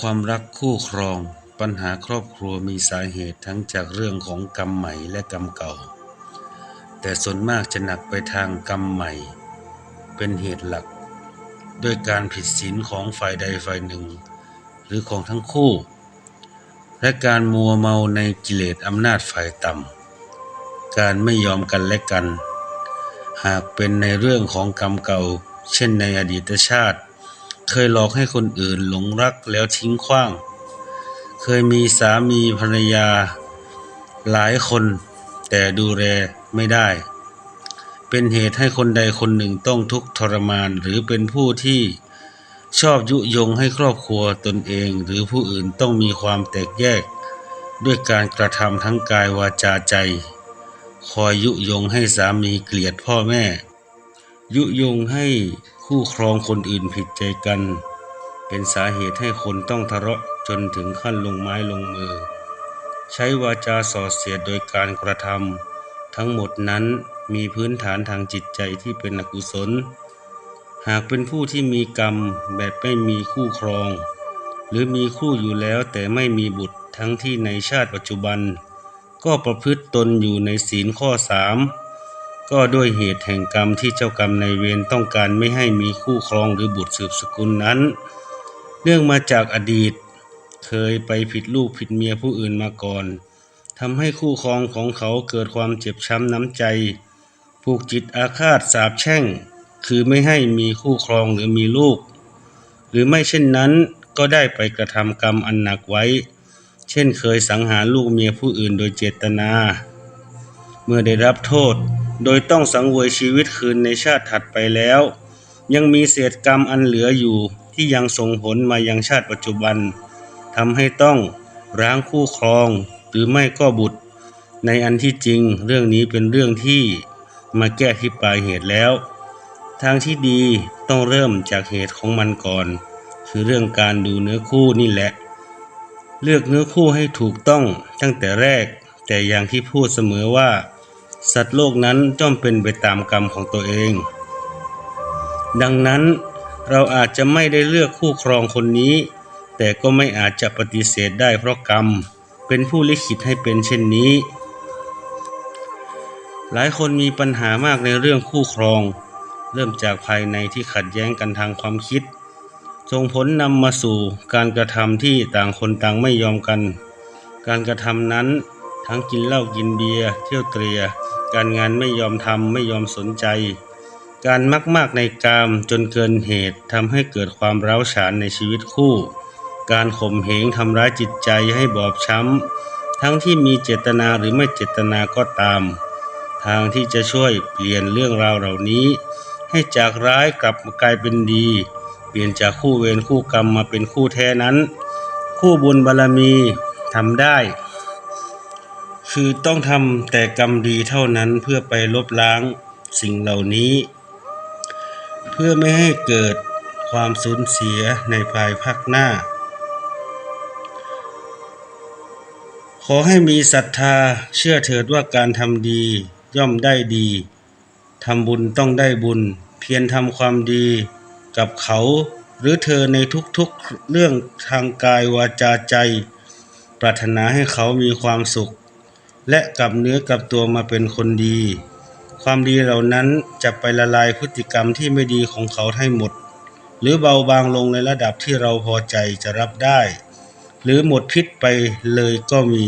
ความรักคู่ครอง ปัญหาครอบครัวมีสาเหตุทั้งจากเรื่องของกรรมใหม่และกรรมเก่า แต่ส่วนมากจะหนักไปทางกรรมใหม่ เป็นเหตุหลัก ด้วยการผิดศีลของฝ่ายใดฝ่ายหนึ่ง หรือของทั้งคู่ และการมัวเมาในกิเลสอำนาจฝ่ายต่ำการไม่ยอมกันและกัน หากเป็นในเรื่องของกรรมเก่า เช่นในอดีตชาติ เคยหลอกให้คนอื่นหลงรักแล้วทิ้งขว้าง เคยมีสามีภรรยาหลายคน แต่ดูแลไม่ได้ เป็นเหตุให้คนใดคนหนึ่งต้องทุกข์ทรมาน หรือเป็นผู้ที่ชอบยุยงให้ครอบครัวตนเอง หรือผู้อื่นต้องมีความแตกแยก ด้วยการกระทำทั้งกายวาจาใจ คอยยุยงให้สามีเกลียดพ่อแม่ ยุยงให้ คู่ครองคนอื่นผิดใจกัน เป็นสาเหตุให้คนต้องทะเลาะจนถึงขั้นลงไม้ลงมือ ใช้วาจาส่อเสียดโดยการกระทำทั้งหมดนั้นมีพื้นฐานทางจิตใจที่เป็นอกุศล หากเป็นผู้ที่มีกรรมแบบไม่มีคู่ครอง หรือมีคู่อยู่แล้วแต่ไม่มีบุตรทั้งที่ในชาติปัจจุบัน ก็ประพฤติตนอยู่ในศีลข้อสาม ก็ด้วยเหตุแห่งกรรมที่เจ้ากรรมในเวรต้องการไม่ให้มีคู่ครองหรือบุตรสืบสกุลนั้น เนื่องมาจากอดีต เคยไปผิดลูกผิดเมียผู้อื่นมาก่อนทำให้คู่ครองของเขาเกิดความเจ็บช้ำน้ำใจ ผูกจิตอาฆาตสาบแช่ง คือไม่ให้มีคู่ครองหรือมีลูก หรือไม่เช่นนั้นก็ได้ไปกระทำกรรมอันหนักไว้ เช่นเคยสังหารลูกเมียผู้อื่นโดยเจตนา เมื่อได้รับโทษ โดยต้องสังเวยชีวิตคืนในชาติถัดไปแล้ว ยังมีเศษกรรมอันเหลืออยู่ที่ยังส่งผลมายังชาติปัจจุบันทำให้ต้องร้างคู่ครองหรือไม่ก็บุตร ในอันที่จริงเรื่องนี้เป็นเรื่องที่มาแก้ที่ปลายเหตุแล้ว ทางที่ดีต้องเริ่มจากเหตุของมันก่อน คือเรื่องการดูเนื้อคู่นี่แหละ เลือกเนื้อคู่ให้ถูกต้องตั้งแต่แรก แต่อย่างที่พูดเสมอว่า สัตว์โลกนั้นย่อมเป็นไปตามกรรมของตัวเอง ดังนั้นเราอาจจะไม่ได้เลือกคู่ครองคนนี้ แต่ก็ไม่อาจจะปฏิเสธได้เพราะกรรม เป็นผู้ลิขิตให้เป็นเช่นนี้ หลายคนมีปัญหามากในเรื่องคู่ครอง เริ่มจากภายในที่ขัดแย้งกันทางความคิดส่งผลนำมาสู่การกระทำที่ต่างคนต่างไม่ยอมกัน การกระทำนั้นทั้งกินเหล้ากินเบียร์เที่ยวเตรีย การงานไม่ยอมทำไม่ยอมสนใจ การมักมากในกามจนเกินเหตุทำให้เกิดความร้าวฉานในชีวิตคู่ การข่มเหงทำร้ายจิตใจให้บอบช้ำ ทั้งที่มีเจตนาหรือไม่เจตนาก็ตาม ทางที่จะช่วยเปลี่ยนเรื่องราวเหล่านี้ ให้จากร้ายกลับมากลายเป็นดี เปลี่ยนจากคู่เวรคู่กรรมมาเป็นคู่แท้นั้น คู่บุญบารมีทำได้ คือต้องทำแต่กรรมดีเท่านั้นเพื่อไปลบล้างสิ่งเหล่านี้ เพื่อไม่ให้เกิดความสูญเสียในภายภาคหน้า ขอให้มีศรัทธาเชื่อเถิดว่าการทำดีย่อมได้ดีทำบุญต้องได้บุญ เพียรทำความดีกับเขา หรือเธอในทุกๆเรื่องทางกายวาจาใจ ปรารถนาให้เขามีความสุข และกลับเนื้อกลับตัวมาเป็นคนดี ความดีเหล่านั้นจะไปละลายพฤติกรรมที่ไม่ดีของเขาให้หมด หรือเบาบางลงในระดับที่เราพอใจจะรับได้ หรือหมดพิษไปเลยก็มี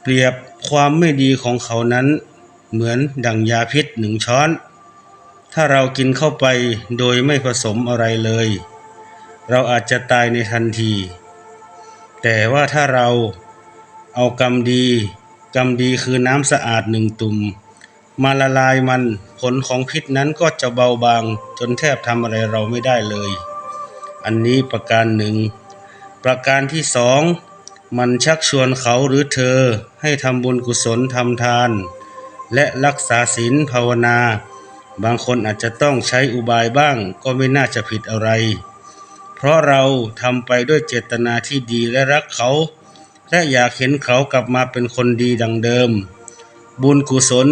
เปรียบความไม่ดีของเขานั้น เหมือนดั่งยาพิษหนึ่งช้อน ถ้าเรากินเข้าไปโดยไม่ผสมอะไรเลย เราอาจจะตายในทันที แต่ว่าถ้าเรา เอากรรมดีกรรมดีคือน้ำสะอาดหนึ่งตุ่มมาละลายมันผลของพิษนั้นก็จะเบาบางจนแทบทำอะไรเราไม่ได้เลย อันนี้ประการหนึ่ง ประการที่สอง มันชักชวนเขาหรือเธอให้ทำบุญกุศลทำทาน และรักษาศีลภาวนา บางคนอาจจะต้องใช้อุบายบ้างก็ไม่น่าจะผิดอะไร เพราะเราทำไปด้วยเจตนาที่ดีและรักเขา และอยากเห็นเขากลับมาเป็นคนดีดังเดิม บุญกุศล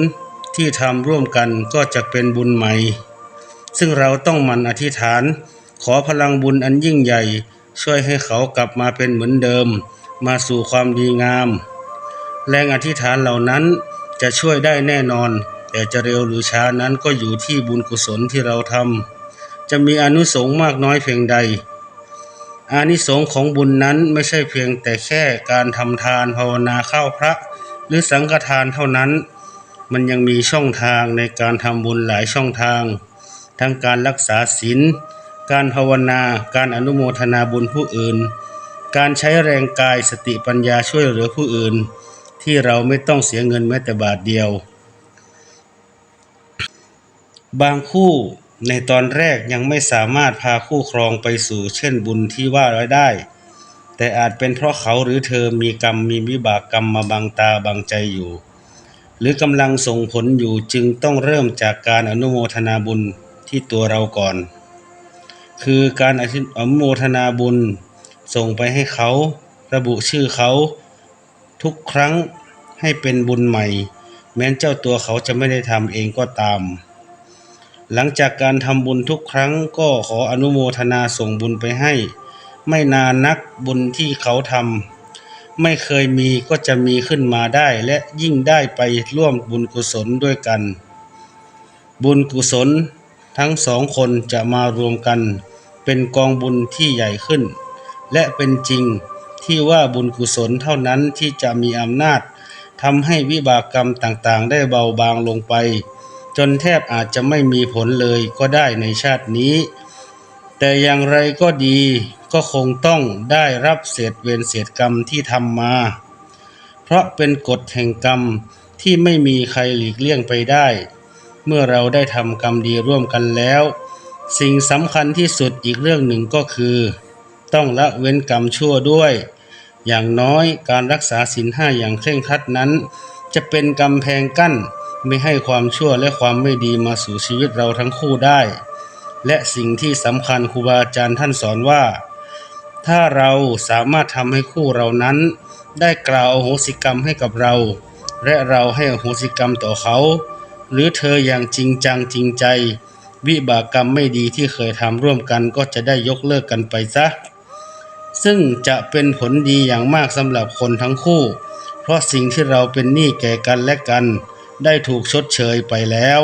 ที่ทำร่วมกันก็จะเป็นบุญใหม่ ซึ่งเราต้องมันอธิษฐาน ขอพลังบุญอันยิ่งใหญ่ ช่วยให้เขากลับมาเป็นเหมือนเดิม มาสู่ความดีงาม แรงอธิษฐานเหล่านั้นจะช่วยได้แน่นอน แต่จะเร็วหรือช้านั้นก็อยู่ที่บุญกุศลที่เราทำจะมีอนุสงส์มากน้อยเพียงใด อานิสงส์ของบุญนั้นไม่ใช่เพียงแต่แค่การทำทานภาวนาเข้าพระ หรือสังฆทานเท่านั้น มันยังมีช่องทางในการทำบุญหลายช่องทาง ทั้งการรักษาศีลการภาวนาการอนุโมทนาบุญผู้อื่น การใช้แรงกายสติปัญญาช่วยเหลือผู้อื่น ที่เราไม่ต้องเสียเงินแม้แต่บาทเดียว บางคู่ ในตอนแรกยังไม่สามารถพาคู่ครองไปสู่เช่นบุญที่ว่าไว้ได้ แต่อาจเป็นเพราะเขาหรือเธอมีกรรมมีวิบากกรรมมาบังตาบังใจอยู่ หรือกำลังส่งผลอยู่จึงต้องเริ่มจากการอนุโมทนาบุญที่ตัวเราก่อน คือการอนุโมทนาบุญส่งไปให้เขา ระบุชื่อเขา ทุกครั้งให้เป็นบุญใหม่ แม้นเจ้าตัวเขาจะไม่ได้ทำเองก็ตาม หลังจากการทำบุญทุกครั้งก็ขออนุโมทนาส่งบุญไปให้ ไม่นานนักบุญที่เขาทำไม่เคยมีก็จะมีขึ้นมาได้และยิ่งได้ไปร่วมบุญกุศลด้วยกัน บุญกุศลทั้งสองคนจะมารวมกัน เป็นกองบุญที่ใหญ่ขึ้น และเป็นจริงที่ว่าบุญกุศลเท่านั้นที่จะมีอำนาจทำให้วิบากกรรมต่างๆ ได้เบาบางลงไป จนแทบอาจจะไม่มีผลเลยก็ได้ในชาตินี้ แต่อย่างไรก็ดีก็คงต้องได้รับเศษเวรเศษกรรมที่ทำมา เพราะเป็นกฎแห่งกรรมที่ไม่มีใครหลีกเลี่ยงไปได้ เมื่อเราได้ทำกรรมดีร่วมกันแล้ว สิ่งสำคัญที่สุดอีกเรื่องหนึ่งก็คือ ต้องละเว้นกรรมชั่วด้วย อย่างน้อยการรักษาศีลห้าอย่างเคร่งครัดนั้น จะเป็นกำแพงกั้น ไม่ให้ความชั่วและความไม่ดีมาสู่ชีวิตเราทั้งคู่ได้ และสิ่งที่สำคัญครูบาอาจารย์ท่านสอนว่า ถ้าเราสามารถทำให้คู่เรานั้น ได้กล่าวโหสิกรรมให้กับเรา และเราให้โหสิกรรมต่อเขา หรือเธออย่างจริงจังจริงใจ วิบากกรรมไม่ดีที่เคยทำร่วมกันก็จะได้ยกเลิกกันไปซะซึ่งจะเป็นผลดีอย่างมากสำหรับคนทั้งคู่ เพราะสิ่งที่เราเป็นหนี้แก่กันและกัน ได้ถูกชดเชยไปแล้ว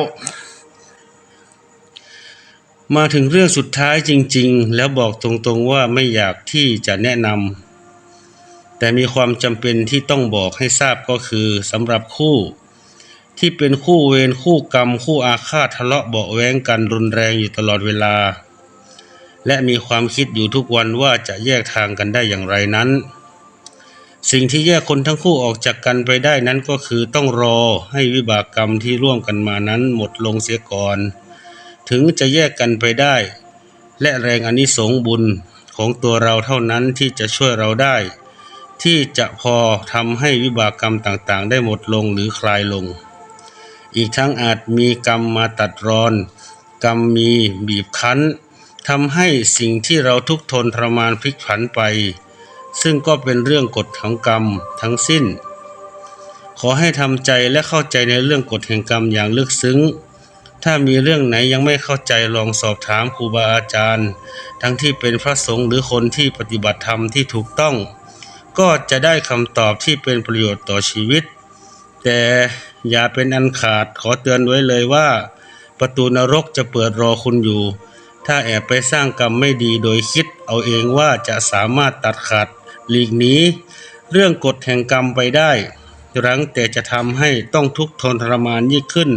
มาถึงเรื่องสุดท้ายจริง ๆ แล้วบอกตรงๆว่าไม่อยากที่จะแนะนำแต่มีความจำเป็นที่ต้องบอกให้ทราบก็คือสำหรับคู่ ที่เป็นคู่เวรคู่กรรม คู่อาฆาตทะเลาะเบาะแว้งกันรุนแรงอยู่ตลอดเวลา และมีความคิดอยู่ทุกวันว่าจะแยกทางกันได้อย่างไรนั้น สิ่งที่แยกคนทั้งคู่ออกจากกันไปได้นั้นก็คือต้องรอให้วิบากกรรมที่ร่วมกันมานั้นหมดลงเสียก่อน ถึงจะแยกกันไปได้ และแรงอนิสงบุญของตัวเราเท่านั้นที่จะช่วยเราได้ ที่จะพอทำให้วิบากกรรมต่างๆ ได้หมดลงหรือคลายลง อีกทั้งอาจมีกรรมมาตัดรอน กรรมมีบีบคั้นทำให้สิ่งที่เราทุกทนทรมานพลิกผันไป ซึ่งก็เป็นเรื่องกฎของกรรมทั้งสิ้น ขอให้ทำใจและเข้าใจในเรื่องกฎแห่งกรรมอย่างลึกซึ้ง ถ้ามีเรื่องไหนยังไม่เข้าใจลองสอบถามครูบาอาจารย์ ทั้งที่เป็นพระสงฆ์หรือคนที่ปฏิบัติธรรมที่ถูกต้อง ก็จะได้คำตอบที่เป็นประโยชน์ต่อชีวิต แต่อย่าเป็นอันขาดขอเตือนไว้เลยว่า ประตูนรกจะเปิดรอคุณอยู่ ถ้าแอบไปสร้างกรรมไม่ดีโดยคิดเอาเองว่าจะสามารถตัดขาด หลีกหนีเรื่องกฎแห่งกรรมไปได้ รั้งแต่จะทำให้ต้องทุกข์ทนทรมานยิ่งขึ้น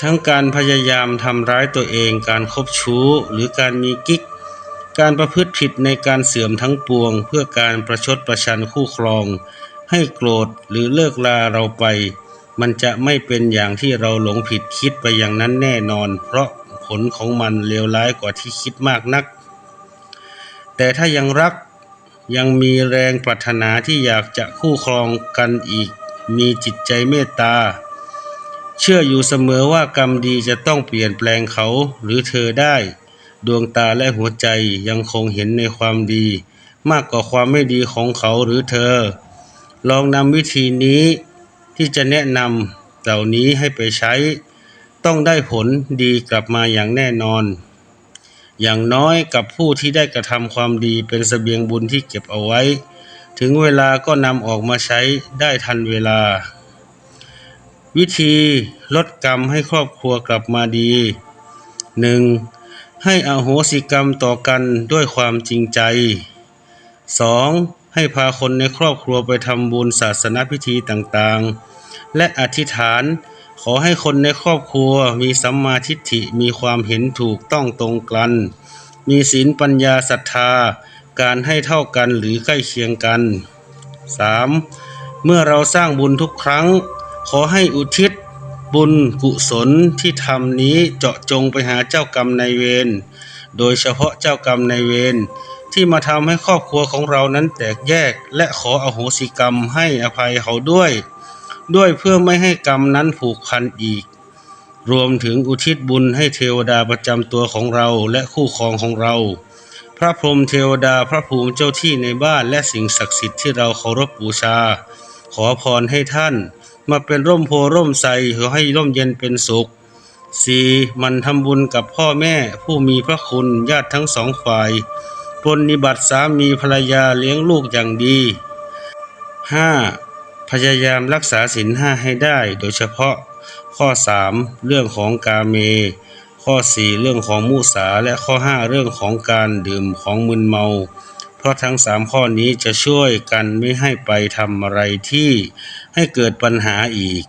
ทั้งการพยายามทำร้ายตัวเอง การคบชู้หรือการมีกิ๊ก การประพฤติผิดในการเสื่อมทั้งปวง เพื่อการประชดประชันคู่ครอง ให้โกรธหรือเลิกลาเราไป มันจะไม่เป็นอย่างที่เราหลงผิดคิดไปอย่างนั้นแน่นอน เพราะผลของมันเลวร้ายกว่าที่คิดมากนัก แต่ถ้ายังรัก ยังมีแรงปรารถนาที่อยากจะคู่ครองกันอีก มีจิตใจเมตตา เชื่ออยู่เสมอว่ากรรมดีจะต้องเปลี่ยนแปลงเขาหรือเธอได้ ดวงตาและหัวใจยังคงเห็นในความดี มากกว่าความไม่ดีของเขาหรือเธอ ลองนำวิธีนี้ที่จะแนะนำเหล่านี้ให้ไปใช้ ต้องได้ผลดีกลับมาอย่างแน่นอน อย่างน้อยกับผู้ที่ได้กระทำความดีเป็นเสบียงบุญที่เก็บเอาไว้ ถึงเวลาก็นำออกมาใช้ได้ทันเวลา วิธีลดกรรมให้ครอบครัวกลับมาดี 1. ให้อโหสิกรรมต่อกันด้วยความจริงใจ 2. ให้พาคนในครอบครัวไปทำบุญศาสนพิธีต่างๆ และอธิษฐาน ขอให้คนในครอบครัวมีสัมมาทิฏฐิมีความเห็นถูกต้องตรงกัน มีศีลปัญญาศรัทธา การให้เท่ากันหรือใกล้เคียงกัน 3. เมื่อเราสร้างบุญทุกครั้ง ขอให้อุทิศ บุญกุศลที่ทำนี้เจาะจงไปหาเจ้ากรรมนายเวร โดยเฉพาะเจ้ากรรมนายเวรที่มาทำให้ครอบครัวของเรานั้นแตกแยก และขออโหสิกรรมให้อภัยเขาด้วย ด้วยเพื่อไม่ให้กรรมนั้นผูกพันอีก รวมถึงอุทิศบุญให้เทวดาประจำตัวของเราและคู่ครองของเรา พระพรหมเทวดาพระภูมิเจ้าที่ในบ้านและสิ่งศักดิ์สิทธิ์ที่เราเคารพบูชา ขอพรให้ท่าน มาเป็นร่มโพร่มไทรขอให้ร่มเย็นเป็นสุข 4. มันทำบุญกับพ่อแม่ผู้มีพระคุณญาติทั้งสองฝ่ายปรนนิบัติสามีภรรยาเลี้ยงลูกอย่างดี 5. พยายามรักษาศีลห้าให้ได้ โดยเฉพาะข้อ 3 เรื่องของกาเม ข้อ 4 เรื่องของมุสาและข้อ 5 เรื่องของการดื่มของมึนเมา เพราะทั้ง 3 ข้อนี้จะช่วยกันไม่ให้ไปทำอะไรที่ให้เกิดปัญหาอีก